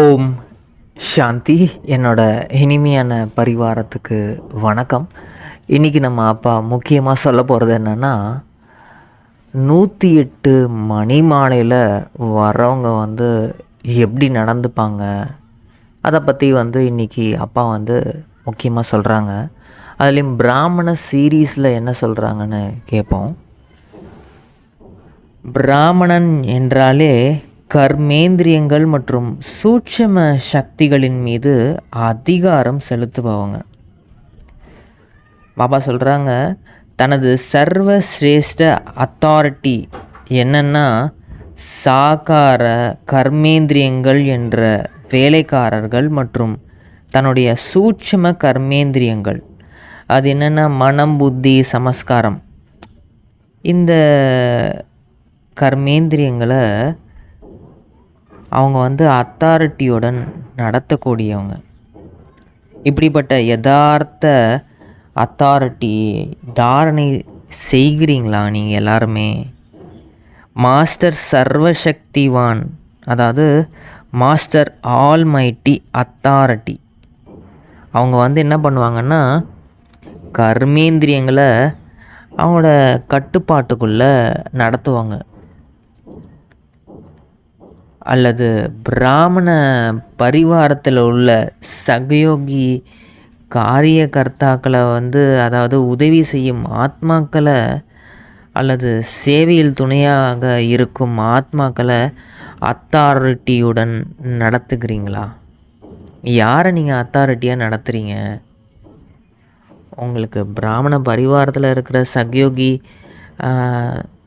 ஓம் சாந்தி. என்னோட இனிமையான பரிவாரத்துக்கு வணக்கம். இன்றைக்கி நம்ம அப்பா முக்கியமாக சொல்ல போகிறது என்னென்னா நூற்றி எட்டு மணி மாலையில் வரவங்க வந்து எப்படி நடந்துப்பாங்க? அதை பற்றி வந்து இன்றைக்கி அப்பா வந்து முக்கியமாக சொல்கிறாங்க அதுலேயும் பிராமண சீரீஸில் என்ன சொல்கிறாங்கன்னு கேட்போம் பிராமணன் என்றாலே கர்மேந்திரியங்கள் மற்றும் சூட்சம சக்திகளின் மீது அதிகாரம் செலுத்துபவங்க. பாபா சொல்கிறாங்க தனது சர்வ சிரேஷ்ட அத்தாரிட்டி என்னன்னா சாகார கர்மேந்திரியங்கள் என்ற வேலைக்காரர்கள் மற்றும் தன்னுடைய சூட்சம கர்மேந்திரியங்கள். அது என்னென்னா மனம் புத்தி சமஸ்காரம். இந்த கர்மேந்திரியங்களை அவங்க வந்து அத்தாரிட்டியுடன் நடத்தக்கூடியவங்க. இப்படிப்பட்ட யதார்த்த அத்தாரிட்டி தாரணை செய்கிறீங்களா நீங்கள் எல்லாருமே? மாஸ்டர் சர்வசக்திவான் அதாவது மாஸ்டர் ஆல்மைட்டி அத்தாரிட்டி அவங்க வந்து என்ன பண்ணுவாங்கன்னா கர்மேந்திரியங்களை அவங்களோட கட்டுப்பாட்டுக்குள்ளே நடத்துவாங்க. அல்லது பிராமண பரிவாரத்தில் உள்ள சகயோகி காரியகர்த்தாக்களை வந்து அதாவது உதவி செய்யும் ஆத்மாக்களை அல்லது சேவையில் துணையாக இருக்கும் ஆத்மாக்களை அத்தாரிட்டியுடன் நடத்துகிறீங்களா? யாரை நீங்கள் அத்தாரிட்டியாக நடத்துகிறீங்க உங்களுக்கு பிராமண பரிவாரத்தில் இருக்கிற சகயோகி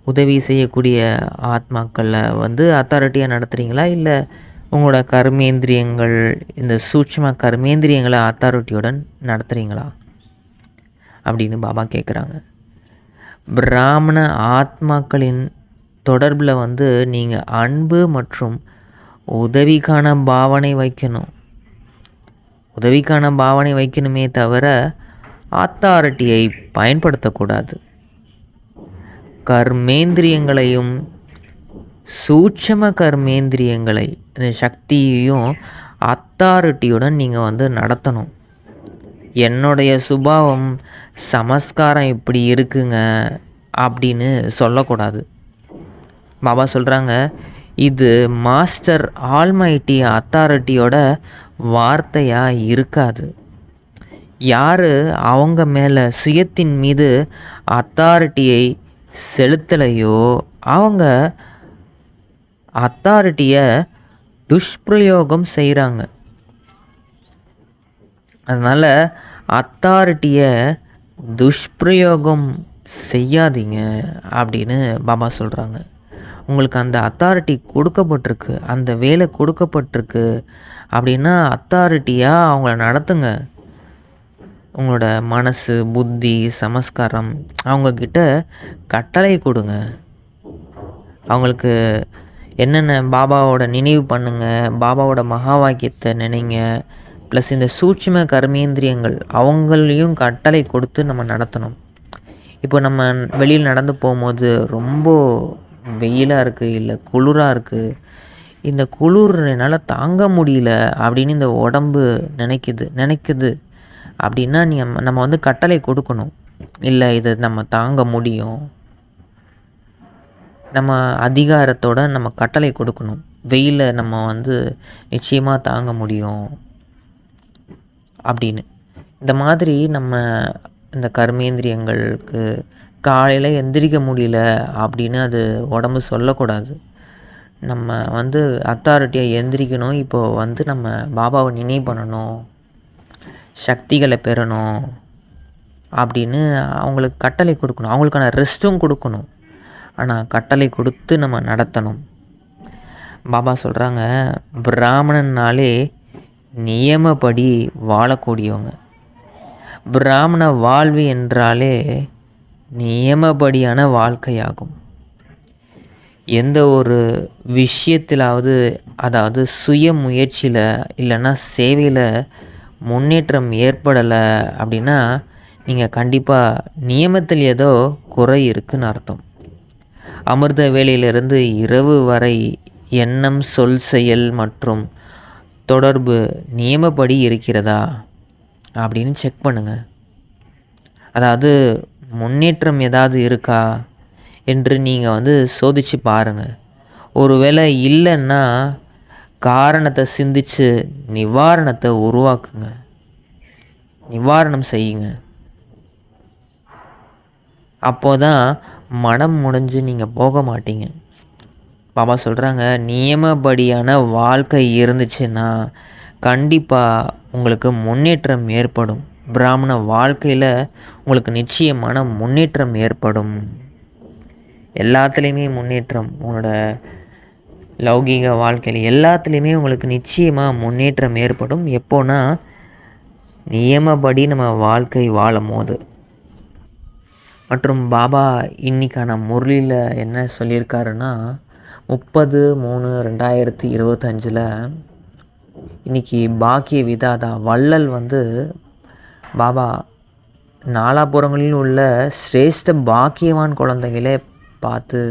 உதவி செய்யக்கூடிய ஆத்மாக்களை வந்து அத்தாரிட்டியாக நடத்துகிறீங்களா இல்லை உங்களோட கர்மேந்திரியங்கள் இந்த சூட்சம கர்மேந்திரியங்களை அத்தாரிட்டியுடன் நடத்துகிறீங்களா அப்படின்னு பாபா கேட்குறாங்க பிராமண ஆத்மாக்களின் தொடர்பில் வந்து நீங்கள் அன்பு மற்றும் உதவிக்கான பாவனை வைக்கணும். உதவிக்கான பாவனை வைக்கணுமே தவிர அத்தாரிட்டியை பயன்படுத்தக்கூடாது. கர்மேந்திரியங்களையும் சூட்சம கர்மேந்திரியங்களை இந்த சக்தியையும் அத்தாரிட்டியுடன் நீங்கள் வந்து நடத்தணும். என்னுடைய சுபாவம் சமஸ்காரம் இப்படி இருக்குங்க அப்படின்னு சொல்லக்கூடாது. பாபா சொல்கிறாங்க இது மாஸ்டர் ஆல்மைட்டி அத்தாரிட்டியோட வார்த்தையாக இருக்காது. யார் அவங்க மேலே சுயத்தின் மீது அத்தாரிட்டியை செலுத்தலையோ? அவங்க அத்தாரிட்டியை துஷ்பிரயோகம் செய்கிறாங்க அதனால் அத்தாரிட்டியை துஷ்பிரயோகம் செய்யாதீங்க அப்படின்னு பாபா சொல்கிறாங்க உங்களுக்கு அந்த அத்தாரிட்டி கொடுக்கப்பட்டிருக்கு அந்த வேலை கொடுக்கப்பட்டிருக்கு அப்படின்னா அத்தாரிட்டியாக அவங்கள நடத்துங்க. உங்களோட மனசு புத்தி சமஸ்காரம் அவங்கக்கிட்ட கட்டளை கொடுங்க. அவங்களுக்கு என்னென்ன பாபாவோட நினைவு பண்ணுங்கள் பாபாவோட மகா வாக்கியத்தை நினைங்க. ப்ளஸ் இந்த சூட்சும கர்மேந்திரியங்கள் அவங்களையும் கட்டளை கொடுத்து நம்ம நடத்தணும். இப்போ நம்ம வெளியில் நடந்து போகும்போது ரொம்ப வெயிலாக இருக்குது இல்லை குளிராக இருக்குது இந்த குளிர் என்னால் தாங்க முடியல அப்படின்னு இந்த உடம்பு நினைக்குது நினைக்குது. அப்படின்னா நீங்கள் நம்ம வந்து கட்டளை கொடுக்கணும். இல்லை இதை நம்ம தாங்க முடியும். நம்ம அதிகாரத்தோட நம்ம கட்டளை கொடுக்கணும். வெயிலை நம்ம வந்து நிச்சயமாக தாங்க முடியும். அப்படின்னு. இந்த மாதிரி நம்ம இந்த கர்மேந்திரியங்களுக்கு காலையில் எந்திரிக்க முடியல அப்படின்னு அது உடம்பு சொல்லக்கூடாது. நம்ம வந்து அத்தாரிட்டியாக எந்திரிக்கணும். இப்போது வந்து நம்ம பாபாவை நினைவு பண்ணணும். சக்திகளை பெறணும் அப்படின்னு அவங்களுக்கு கட்டளை கொடுக்கணும். அவங்களுக்கான ரெஸ்ட்டும் கொடுக்கணும். ஆனால் கட்டளை கொடுத்து நம்ம நடத்தணும். பாபா சொல்கிறாங்க பிராமணன்னாலே நியமப்படி வாழக்கூடியவங்க. பிராமண வாழ்வு என்றாலே நியமப்படியான வாழ்க்கையாகும். எந்த ஒரு விஷயத்திலாவது அதாவது சுய முயற்சியில் இல்லைன்னா சேவையில் முன்னேற்றம் ஏற்படலை அப்படின்னா நீங்கள் கண்டிப்பாக நியமத்தில் ஏதோ குறை இருக்குன்னு அர்த்தம். அமிர்த வேலையிலிருந்து இரவு வரை எண்ணம் சொல் செயல் மற்றும் தொடர்பு நியமப்படி இருக்கிறதா அப்படின்னு செக் பண்ணுங்கள் அதாவது முன்னேற்றம் ஏதாவது இருக்கா என்று நீங்கள் வந்து சோதித்து பாருங்கள் ஒருவேளை இல்லைன்னா காரணத்தை சிந்திச்சு நிவாரணத்தை உருவாக்குங்க. நிவாரணம் செய்யுங்க. அப்போ தான் மனம் முடிஞ்சு நீங்கள் போக மாட்டீங்க. பாபா சொல்கிறாங்க நியமப்படியான வாழ்க்கை இருந்துச்சுன்னா கண்டிப்பாக உங்களுக்கு முன்னேற்றம் ஏற்படும். பிராமண வாழ்க்கையில் உங்களுக்கு நிச்சயமான முன்னேற்றம் ஏற்படும். எல்லாத்துலேயுமே முன்னேற்றம் உங்களோட லௌகீக வாழ்க்கையில் எல்லாத்துலேயுமே உங்களுக்கு நிச்சயமாக முன்னேற்றம் ஏற்படும். எப்போனா நியமப்படி நம்ம வாழ்க்கை வாழும் போது மற்றும் பாபா இன்னைக்கான முரளியில் என்ன சொல்லியிருக்காருன்னா முப்பது மூணு ரெண்டாயிரத்தி இருபத்தஞ்சில் இன்றைக்கி பாக்கிய விதாதா வள்ளல் வந்து பாபா நாலாபுறங்களில் உள்ள சிரேஷ்ட பாக்கியவான் குழந்தைகளே பார்த்து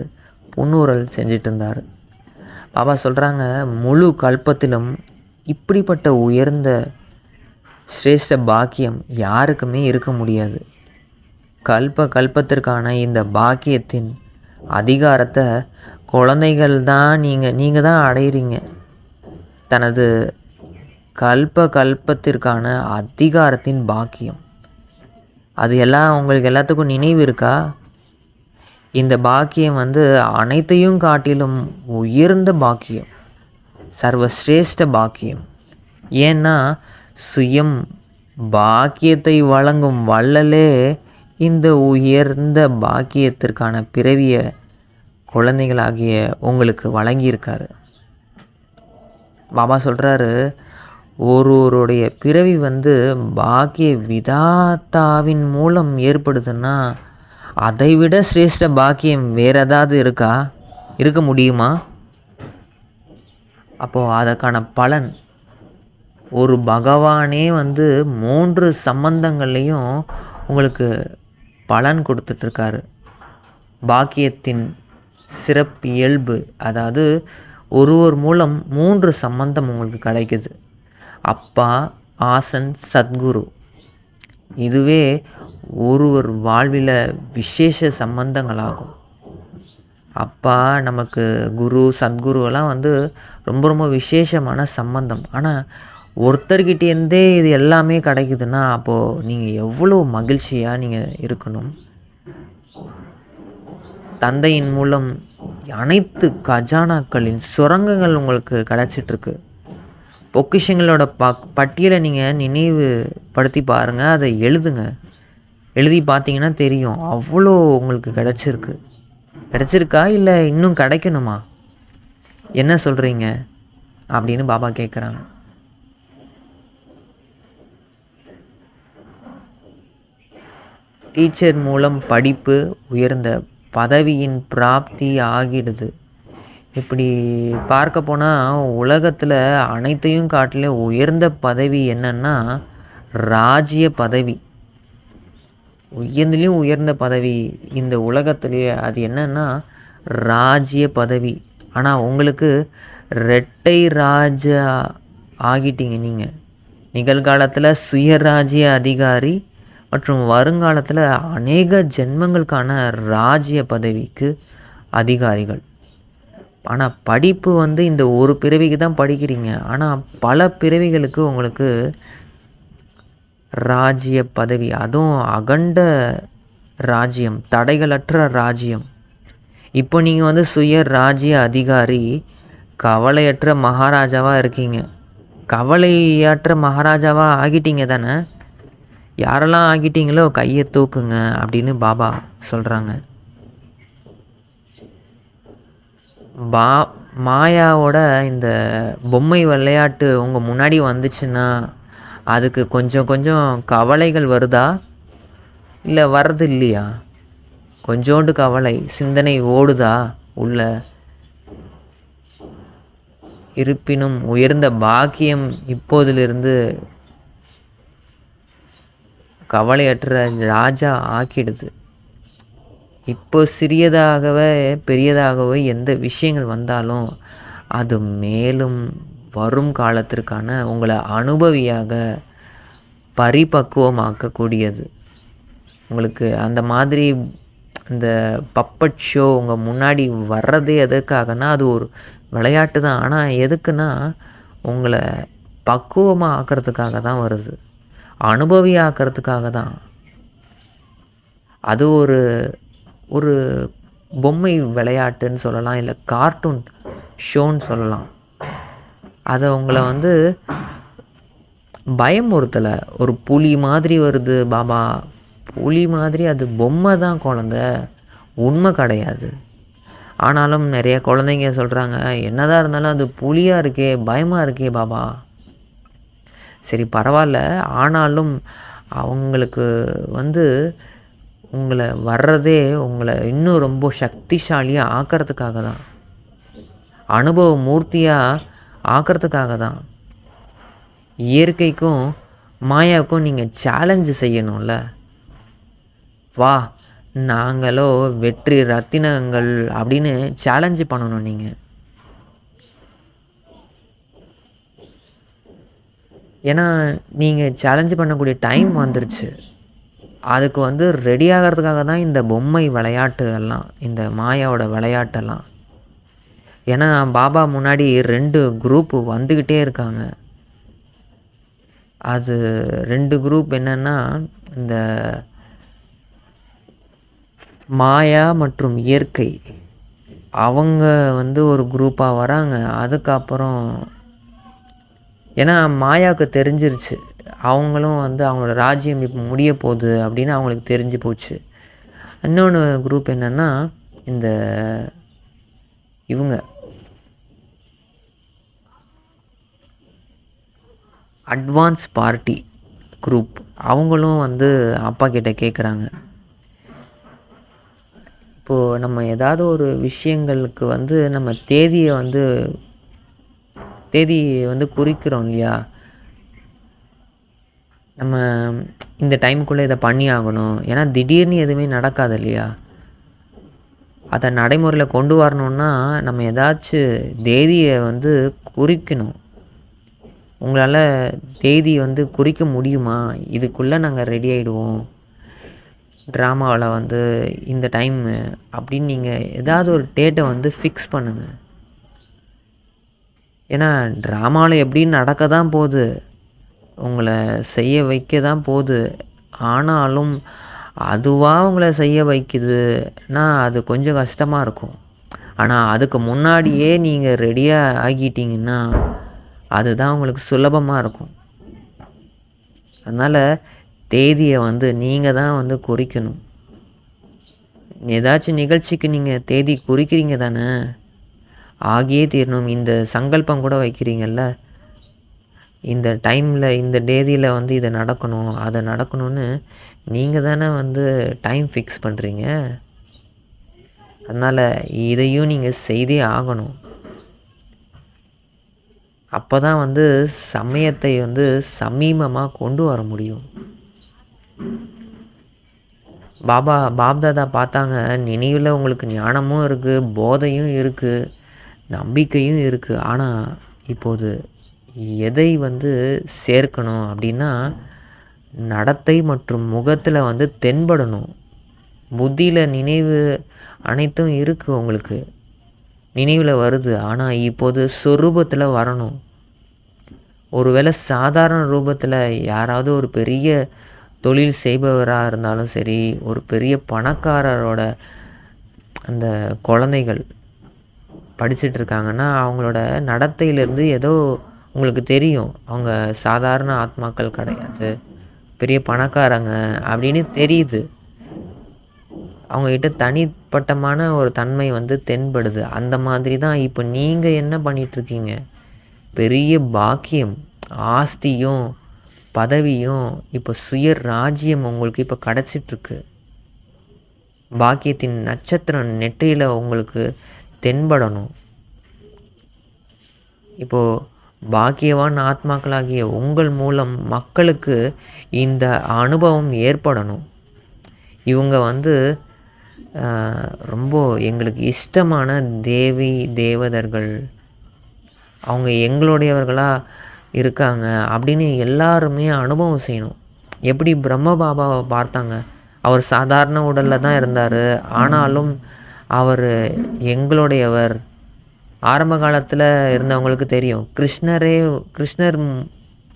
புன்னூரல் செஞ்சிட்டு இருந்தார். பாபா சொல்கிறாங்க முழு கல்பத்திலும் இப்படிப்பட்ட உயர்ந்த சிரேஷ்ட பாக்கியம் யாருக்குமே இருக்க முடியாது. கல்ப கல்பத்திற்கான இந்த பாக்கியத்தின் அதிகாரத்தை குழந்தைகள் தான் நீங்கள் நீங்கள் தான் அடையிறீங்க. தனது கல்ப கல்பத்திற்கான அதிகாரத்தின் பாக்கியம். அது எல்லாம் உங்களுக்கு எல்லாத்துக்கும் நினைவு இருக்கா? இந்த பாக்கியம் வந்து அனைத்தையும் காட்டிலும் உயர்ந்த பாக்கியம் சர்வசிரேஷ்ட பாக்கியம். ஏன்னா சுயம் பாக்கியத்தை வழங்கும் வள்ளலே இந்த உயர்ந்த பாக்கியத்திற்கான பிறவிய குழந்தைகளாகிய உங்களுக்கு வழங்கியிருக்காரு. பாபா சொல்கிறாரு ஒருவருடைய பிறவி வந்து பாக்கிய விதாத்தாவின் மூலம் ஏற்படுதுன்னா அதைவிட சிரேஷ்ட பாக்கியம் வேற ஏதாவது இருக்கா? இருக்க முடியுமா? அப்போது அதற்கான பலன். ஒரு பகவானே வந்து மூன்று சம்பந்தங்கள்லேயும் உங்களுக்கு பலன் கொடுத்துட்ருக்காரு. பாக்கியத்தின் சிறப்பு இயல்பு அதாவது ஒருவர் மூலம் மூன்று சம்பந்தம் உங்களுக்கு கிடைக்குது. அப்பா ஆசன் சத்குரு. இதுவே ஒருவர் வாழ்வில் விசேஷ சம்பந்தங்களாகும். அப்பா நமக்கு குரு சத்குருவெல்லாம் வந்து ரொம்ப ரொம்ப விசேஷமான சம்பந்தம். ஆனால் ஒருத்தர்கிட்டேருந்தே இது எல்லாமே கிடைக்குதுன்னா அப்போது நீங்கள் எவ்வளோ மகிழ்ச்சியாக நீங்கள் இருக்கணும்? தந்தையின் மூலம் அனைத்து கஜானாக்களின் சுரங்கங்கள் உங்களுக்கு கிடச்சிட்ருக்கு. பொக்கிஷங்களோட ப பட்டியலை நீங்கள் நினைவு படுத்தி பாருங்கள் அதை எழுதுங்க. எழுதி பார்த்தீங்கன்னா தெரியும். அவ்வளோ உங்களுக்கு கிடச்சிருக்கு. கிடச்சிருக்கா? இல்லை இன்னும் கிடைக்கணுமா? என்ன சொல்கிறீங்க அப்படின்னு பாபா கேட்குறாங்க டீச்சர் மூலம் படிப்பு உயர்ந்த பதவியின் பிராப்தி ஆகிடுது. இப்படி பார்க்க போனால் உலகத்தில் அனைத்தையும் காட்டிலே உயர்ந்த பதவி என்னன்னா ராஜ்ய பதவி. உயர்ந்திலையும் உயர்ந்த பதவி. இந்த உலகத்திலேயே அது என்னன்னா ராஜ்ய பதவி. ஆனால் உங்களுக்கு ரெட்டை ராஜா ஆகிட்டீங்க நீங்கள் நிகழ்காலத்தில் சுயராஜ்ய அதிகாரி மற்றும் வருங்காலத்தில் அநேக ஜென்மங்களுக்கான ராஜ்ய பதவிக்கு அதிகாரிகள். ஆனால் படிப்பு வந்து இந்த ஒரு பிறவிக்கு தான் படிக்கிறீங்க. ஆனால் பல பிறவிகளுக்கு உங்களுக்கு ராஜ்ய பதவி. அதுவும் அகண்ட ராஜ்யம் தடைகளற்ற ராஜ்யம். இப்போ நீங்கள் வந்து சுய ராஜ்ய அதிகாரி கவலையற்ற மகாராஜாவாக இருக்கீங்க. கவலையற்ற மகாராஜாவாக ஆகிட்டீங்க தானே? யாரெல்லாம் ஆகிட்டீங்களோ கையை தூக்குங்க அப்படின்னு பாபா சொல்கிறாங்க பா மாயாவோட இந்த பொம்மை விளையாட்டு உங்கள் முன்னாடி வந்துச்சுன்னா அதுக்கு கொஞ்சம் கொஞ்சம் கவலைகள் வருதா? இல்லை வர்றது இல்லையா? கொஞ்சோண்டு கவலை சிந்தனை ஓடுதா உள்ள? இருப்பினும் உயர்ந்த பாக்கியம் இப்போதிலிருந்து கவலையற்ற ராஜா ஆக்கிடுது. இப்போ சிறியதாகவே பெரியதாகவே எந்த விஷயங்கள் வந்தாலும் அது மேலும் வரும் காலத்திற்கான உங்களை அனுபவியாக பரிபக்குவமாக்கக்கூடியது. உங்களுக்கு அந்த மாதிரி இந்த பப்பட் ஷோ உங்கள் முன்னாடி வர்றதே எதுக்காகனா அது ஒரு விளையாட்டு தான். ஆனால் எதுக்குன்னா உங்களை பக்குவமாக ஆக்கிறதுக்காக தான் வருது. அனுபவி ஆக்கிறதுக்காக தான். அது ஒரு ஒரு பொம்மை விளையாட்டுன்னு சொல்லலாம் இல்லை கார்ட்டூன் ஷோன்னு சொல்லலாம். அதை உங்களை வந்து பயமுறுத்தலை. ஒரு புலி மாதிரி வருது பாபா. புலி மாதிரி அது பொம்மை தான் குழந்த. உண்மை கிடையாது. ஆனாலும் நிறைய குழந்தைங்க சொல்கிறாங்க என்னதான் இருந்தாலும் அது புலியாக இருக்கே பயமாக இருக்கே பாபா. சரி பரவாயில்ல. ஆனாலும் அவங்களுக்கு வந்து உங்களை வர்றதே உங்களை இன்னும் ரொம்ப சக்திசாலியாக ஆக்கிறதுக்காக தான். அனுபவ மூர்த்தியாக ஆக்கிறதுக்காக தான் இயற்கைக்கும் மாயாவுக்கும் நீங்கள் சேலஞ்சு செய்யணும்ல. வா நாங்களோ வெற்றி ரத்தினங்கள் அப்படின்னு சேலஞ்சு பண்ணணும் நீங்கள் ஏன்னா நீங்கள் சேலஞ்சு பண்ணக்கூடிய டைம் வந்துருச்சு. அதுக்கு வந்து ரெடி ஆகிறதுக்காக தான் இந்த பொம்மை விளையாட்டு எல்லாம் இந்த மாயாவோட விளையாட்டெல்லாம். ஏன்னா பாபா முன்னாடி ரெண்டு குரூப் வந்துக்கிட்டே இருக்காங்க. அது ரெண்டு குரூப் என்னென்னா இந்த மாயா மற்றும் இயற்கை. அவங்க வந்து ஒரு குரூப்பாக வராங்க. அதுக்கப்புறம் ஏன்னா மாயாவுக்கு தெரிஞ்சிருச்சு. அவங்களும் வந்து அவங்களோட ராஜ்யம் இப்போ முடிய போகுது அப்படின்னு அவங்களுக்கு தெரிஞ்சு போச்சு. இன்னொன்று குரூப் என்னென்னா இந்த இவங்க அட்வான்ஸ் பார்ட்டி குரூப் அவங்களும் வந்து அப்பா கிட்ட கேட்குறாங்க இப்போது நம்ம ஏதாவது ஒரு விஷயங்களுக்கு வந்து நம்ம தேதியை வந்து தேதி வந்து குறிக்கிறோம் இல்லையா? நம்ம இந்த டைமுக்குள்ளே இதை பண்ணி ஆகணும் ஏன்னா திடீர்னு எதுவுமே நடக்காது இல்லையா? அதை நடைமுறையில் கொண்டு வரணுன்னா நம்ம ஏதாச்சும் தேதியை வந்து குறிக்கணும். உங்களால் தேதி வந்து குறிக்க முடியுமா? இதுக்குள்ளே நாங்கள் ரெடி ஆகிடுவோம் ட்ராமாவில் வந்து இந்த டைமு அப்படின்னு நீங்கள் ஏதாவது ஒரு டேட்டை வந்து ஃபிக்ஸ் பண்ணுங்கள் ஏன்னா ட்ராமாவில் எப்படின்னு நடக்க தான் போகுது? உங்களை செய்ய வைக்க தான் போகுது. ஆனாலும் அதுவாக உங்களை செய்ய வைக்குதுன்னா அது கொஞ்சம் கஷ்டமாக இருக்கும். ஆனால் அதுக்கு முன்னாடியே நீங்கள் ரெடியாக ஆகிட்டிங்கன்னா அதுதான் உங்களுக்கு சுலபமாக இருக்கும். அதனால் தேதியை வந்து நீங்கள் தான் வந்து குறிக்கணும். ஏதாச்சும் நிகழ்ச்சிக்கு நீங்கள் தேதி குறிக்கிறீங்க தானே? ஆகியே தீரணும். இந்த சங்கல்பம் கூட வைக்கிறீங்கல்ல? இந்த டைமில் இந்த தேதியில் வந்து இதை நடக்கணும் அதை நடக்கணும்னு நீங்கள் தானே வந்து டைம் ஃபிக்ஸ் பண்ணுறீங்க அதனால் இதையும் நீங்கள் செய்தே ஆகணும். அப்போ தான் வந்து சமயத்தை வந்து சமீபமாக கொண்டு வர முடியும். பாபா பாப்தாதா பார்த்தாங்க நினைவில் உங்களுக்கு ஞானமும் இருக்குது போதையும் இருக்குது நம்பிக்கையும் இருக்குது ஆனால் இப்போது எதை வந்து சேர்க்கணும் அப்படின்னா நடத்தை மற்றும் முகத்தில் வந்து தென்படணும். புத்தியில் நினைவு அனைத்தும் இருக்குது உங்களுக்கு. நினைவில் வருது. ஆனால் இப்போது சொரூபத்தில் வரணும். ஒருவேளை சாதாரண ரூபத்தில் யாராவது ஒரு பெரிய தொழில் செய்பவராக இருந்தாலும் சரி ஒரு பெரிய பணக்காரரோட அந்த குழந்தைகள் படிச்சுட்டு இருக்காங்கன்னா அவங்களோட நடத்தையிலேருந்து ஏதோ உங்களுக்கு தெரியும். அவங்க சாதாரண ஆத்மாக்கள் கிடையாது. பெரிய பணக்காரங்க அப்படின்னு தெரியுது. அவங்கக்கிட்ட தனிப்பட்டமான ஒரு தன்மை வந்து தென்படுது. அந்த மாதிரி தான் இப்போ நீங்கள் என்ன பண்ணிகிட்ருக்கீங்க பெரிய பாக்கியம் ஆஸ்தியும் பதவியும் இப்போ சுய ராஜ்யம் உங்களுக்கு இப்போ கிடச்சிட்ருக்கு. பாக்கியத்தின் நட்சத்திரம் நெற்றியில் உங்களுக்கு தென்படணும். இப்போது பாக்கியவான் ஆத்மாக்களாகிய உங்கள் மூலம் மக்களுக்கு இந்த அனுபவம் ஏற்படணும். இவங்க வந்து ரொம்ப எங்களுக்கு இஷ்டமான தேவி தேவதர்கள் அவங்க எங்களுடையவர்களாக இருக்காங்க அப்படின்னு எல்லாருமே அனுபவம் செய்யணும். எப்படி பிரம்ம பாபாவை பார்த்தாங்க? அவர் சாதாரண உடலில் தான் இருந்தார். ஆனாலும் அவர் எங்களுடையவர் ஆரம்ப காலத்தில் இருந்தவங்களுக்கு தெரியும். கிருஷ்ணரே கிருஷ்ணர்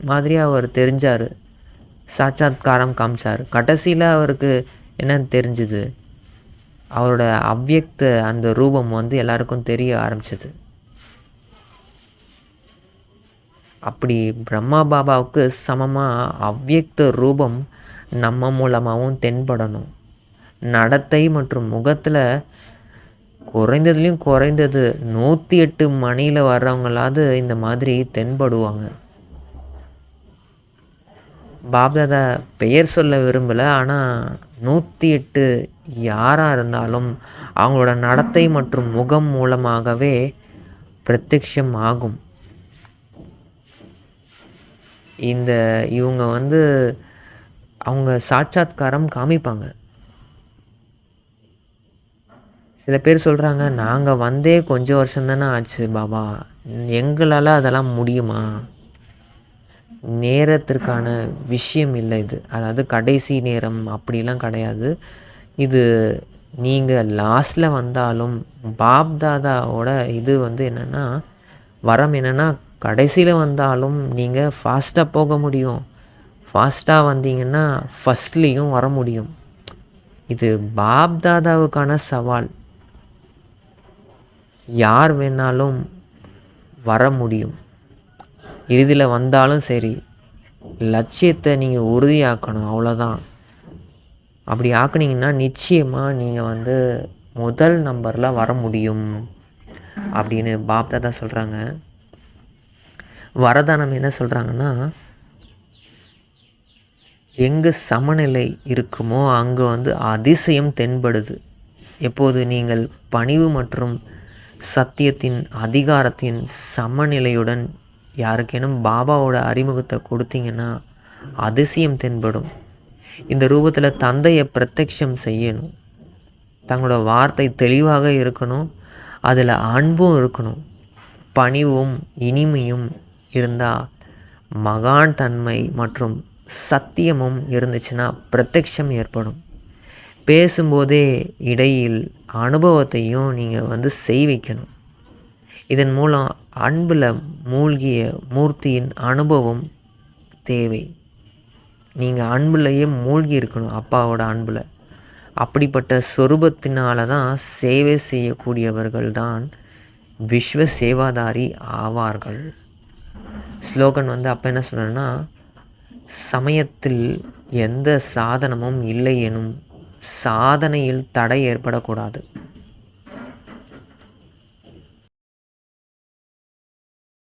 மாதிரி அவர் தெரிஞ்சார். சாட்சாத்காரம் காமிச்சார். கடைசியில் அவருக்கு என்னன்னு தெரிஞ்சுது. அவரோட அவ்வியக்த அந்த ரூபம் வந்து எல்லாருக்கும் தெரிய ஆரம்பிச்சது. அப்படி பிரம்மா பாபாவுக்கு சமமாக அவ்யக்த ரூபம் நம்ம மூலமாகவும் தென்படணும். நடத்தை மற்றும் முகத்தில் குறைந்ததுலேயும் குறைந்தது நூற்றி எட்டு மணியில் வர்றவங்களாவது இந்த மாதிரி தென்படுவாங்க. பாப்தாதா பெயர் சொல்ல விரும்பலை ஆனால் நூற்றி எட்டு யாராக இருந்தாலும் அவங்களோட நடத்தை மற்றும் முகம் மூலமாகவே பிரத்யக்ஷம் ஆகும். இந்த இவங்க வந்து அவங்க சாட்சாத்காரம் காமிப்பாங்க. சில பேர் சொல்கிறாங்க நாங்கள் வந்தே கொஞ்சம் வருஷம் தானே ஆச்சு பாபா. எங்களால் அதெல்லாம் முடியுமா? நேரத்திற்கான விஷயம் இல்லை இது. அதாவது கடைசி நேரம் அப்படிலாம் கிடையாது. இது நீங்கள் லாஸ்ட்டில் வந்தாலும் பாப் தாதாவோட இது வந்து என்னென்னா வரம் என்னென்னா கடைசியில் வந்தாலும் நீங்கள் ஃபாஸ்ட்டாக போக முடியும். ஃபாஸ்ட்டாக வந்தீங்கன்னா ஃபஸ்ட்லேயும் வர முடியும். இது பாப் தாதாவுக்கான சவால். யார் வேணாலும் வர முடியும். இறுதியில் வந்தாலும் சரி லட்சியத்தை நீங்கள் உறுதியாக்கணும் அவ்வளோதான் அப்படி ஆக்குனீங்கன்னா நிச்சயமாக நீங்கள் வந்து முதல் நம்பரில் வர முடியும் அப்படின்னு பாப் தான் சொல்கிறாங்க வரதானம் என்ன சொல்கிறாங்கன்னா எங்கே சமநிலை இருக்குமோ அங்கே வந்து அதிசயம் தென்படுது. எப்போது நீங்கள் பணிவு மற்றும் சத்தியத்தின் அதிகாரத்தின் சமநிலையுடன் யாருக்கேனும் பாபாவோட அறிமுகத்தை கொடுத்தீங்கன்னா அதிசயம் தென்படும். இந்த ரூபத்தில் தந்தையை பிரத்யக்ஷம் செய்யணும். தங்களோட வார்த்தை தெளிவாக இருக்கணும். அதில் அன்பும் இருக்கணும். பணிவும் இனிமையும் இருந்தால் மகான் தன்மை மற்றும் சத்தியமும் இருந்துச்சுன்னா பிரத்யக்ஷம் ஏற்படும். பேசும்போதே இடையில் அனுபவத்தையும் நீங்கள் வந்து செய் வைக்கணும் இதன் மூலம் அன்பில் மூழ்கிய மூர்த்தியின் அனுபவம் தேவை. நீங்கள் அன்புலையே மூழ்கி இருக்கணும் அப்பாவோட அன்பில். அப்படிப்பட்ட சொரூபத்தினால தான் சேவை செய்யக்கூடியவர்கள் தான் விஸ்வ சேவாதாரி ஆவார்கள். ஸ்லோகன் வந்து அப்போ என்ன சொல்கிறேன்னா சமயத்தில் எந்த சாதனமும் இல்லை எனும் சாதனையில் தடை ஏற்படக்கூடாது.